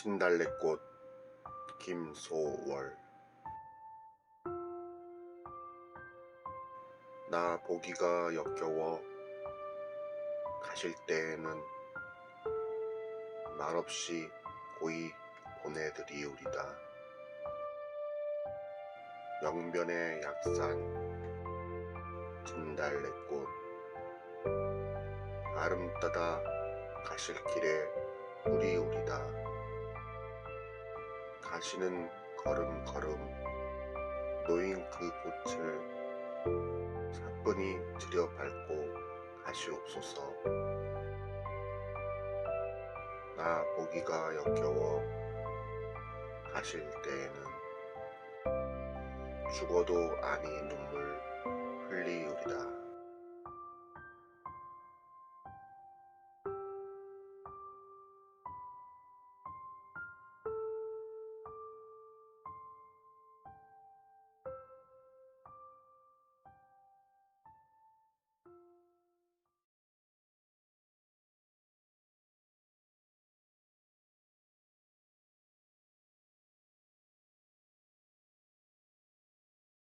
진달래꽃 김소월. 나 보기가 역겨워. 가실 때에는 말없이 고이 보내드리우리다. 영변의 약산 진달래꽃. 아름따다 가실 길에 우리 우리 다 가시는 걸음걸음 놓인 그 꽃을 사뿐히 들여밟고 가시옵소서. 나 보기가 역겨워 가실 때에는 죽어도 아니 눈물